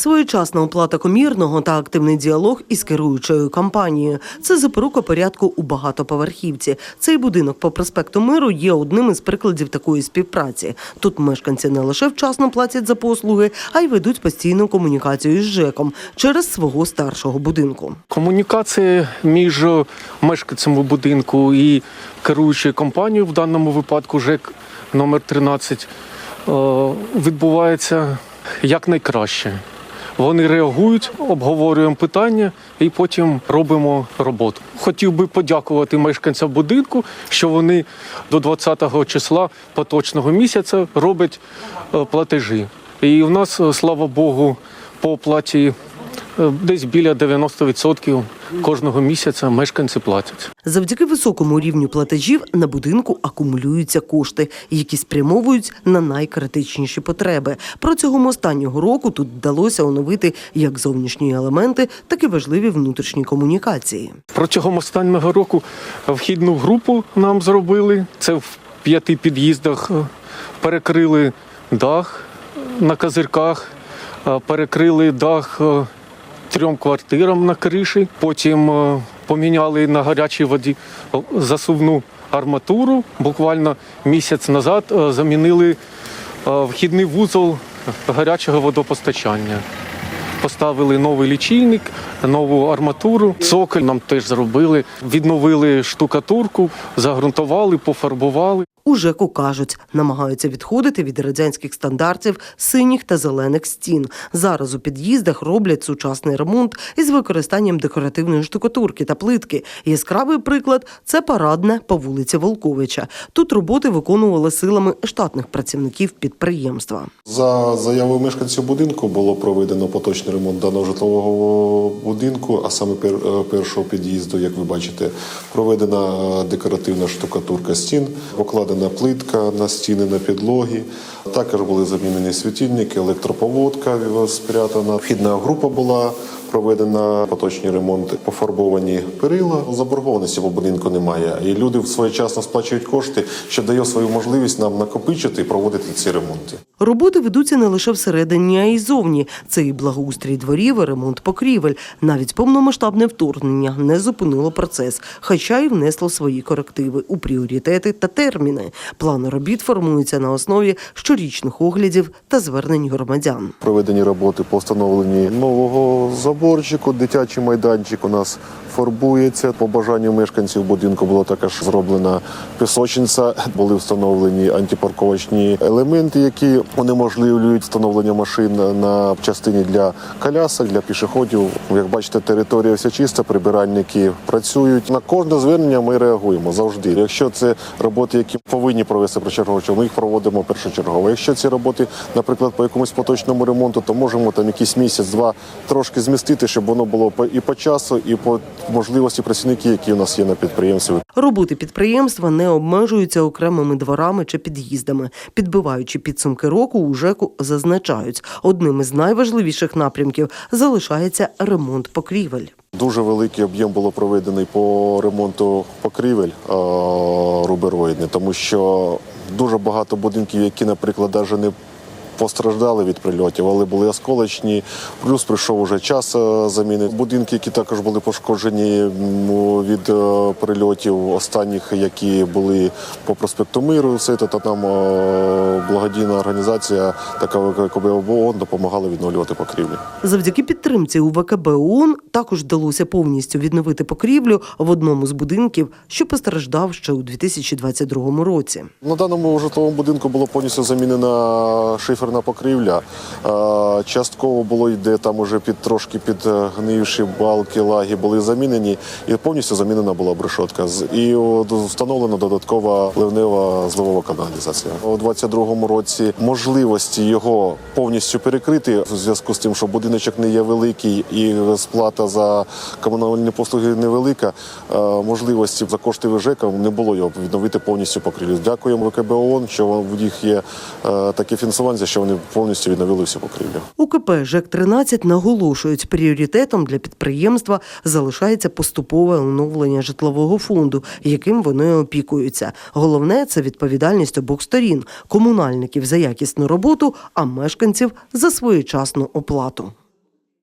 Своєчасна оплата комірного та активний діалог із керуючою компанією. Це запорука порядку у багатоповерхівці. Цей будинок по проспекту Миру є одним із прикладів такої співпраці. Тут мешканці не лише вчасно платять за послуги, а й ведуть постійну комунікацію з ЖЕКом через свого старшого будинку. Комунікація між мешканцями будинку і керуючою компанією, в даному випадку ЖЕК номер 13, е, відбувається якнайкраще. Вони реагують, обговорюємо питання і потім робимо роботу. Хотів би подякувати мешканцям будинку, що вони до 20-го числа поточного місяця роблять е, платежі. І в нас, е, слава Богу, по оплаті десь біля 90% кожного місяця мешканці платять. Завдяки високому рівню платежів на будинку акумулюються кошти, які спрямовують на найкритичніші потреби. Протягом останнього року тут вдалося оновити як зовнішні елементи, так і важливі внутрішні комунікації. Протягом останнього року вхідну групу нам зробили. Це в п'яти під'їздах е, перекрили дах на козирках, е, перекрили дах е, трьом квартирам на криші. Потім е, поміняли на гарячій воді засувну арматуру. Буквально місяць назад е, замінили е, вхідний вузол гарячого водопостачання. Поставили новий лічильник, нову арматуру. Цоколь нам теж зробили. Відновили штукатурку, загрунтували, пофарбували. У ЖЕКу кажуть, намагаються відходити від радянських стандартів синіх та зелених стін. Зараз у під'їздах роблять сучасний ремонт із використанням декоративної штукатурки та плитки. Яскравий приклад це парадне по вулиці Волковича. Тут роботи виконували силами штатних працівників підприємства. За заявою мешканців будинку було проведено поточний ремонт даного житлового будинку, а саме е, першого під'їзду, як ви бачите, проведена е, декоративна штукатурка стін, покладена плитка на стіни, на підлоги. Також були замінені світильники, електроповодка спрятана. Вхідна група була проведена поточні ремонти, пофарбовані перила. Заборгованості по будинку немає. І люди своєчасно сплачують кошти, що дає свою можливість нам накопичити і проводити ці ремонти. Роботи ведуться не лише всередині, а й зовні. Це і благоустрій дворів, і ремонт покрівель. Навіть повномасштабне вторгнення не зупинило процес, хоча й внесло свої корективи у пріоритети та терміни. Плани робіт формуються на основі щорічних оглядів та звернень громадян. Проведені роботи по встановленні нового заборчику. Дитячий майданчик у нас фарбується. По бажанню мешканців будинку було також зроблена пісочниця. Були встановлені антипарковочні елементи, які унеможливлюють встановлення машин на частині для колясок, для пішоходів. Як бачите, територія вся чиста, прибиральники працюють. На кожне звернення ми реагуємо завжди. Якщо це роботи, які повинні провести першочергово, ми їх проводимо першочергово. Якщо ці роботи, наприклад, по якомусь поточному ремонту, то можемо там якийсь місяць-два трошки змістити, щоб воно було і по часу, і по можливості працівників, які у нас є на підприємстві. Роботи підприємства не обмежуються окремими дворами чи під'їздами. Підбиваючи підсумки року, у ЖЕКу зазначають, одним із найважливіших напрямків залишається ремонт покрівель. Дуже великий об'єм було проведений по ремонту покрівель рубероїдних, тому що дуже багато будинків, які, наприклад, навіть не постраждали від прильотів, але були осколочні. Плюс прийшов уже час е, заміни. Будинки, які також були пошкоджені від е, прильотів останніх, які були по проспекту Миру. Все це там е, благодійна організація, така як ООН, допомагала відновлювати покрівлі. Завдяки УВКБ ООН також вдалося повністю відновити покрівлю в одному з будинків, що постраждав ще у 2022 році. На даному житловому будинку було повністю замінена шиферна покрівля. Частково було йде там уже під трошки підгнивші балки, лаги були замінені, і повністю замінена була брешотка. І встановлена додаткова ливнева зливова каналізація. У 22-му році можливості його повністю перекрити в зв'язку з тим, що будиночок не є великий і сплата за комунальні послуги невелика. е, Можливості за кошти ВЖЕКа не було його відновити повністю покрівлю. Дякуємо ВКБ ООН, що в них є е, таке фінансування, що вони повністю відновили всю покрівлю. УКП ЖЕК-13 наголошують, пріоритетом для підприємства залишається поступове оновлення житлового фонду, яким вони опікуються. Головне це відповідальність обох сторін комунальників за якісну роботу, а мешканців за своєчасну оплату.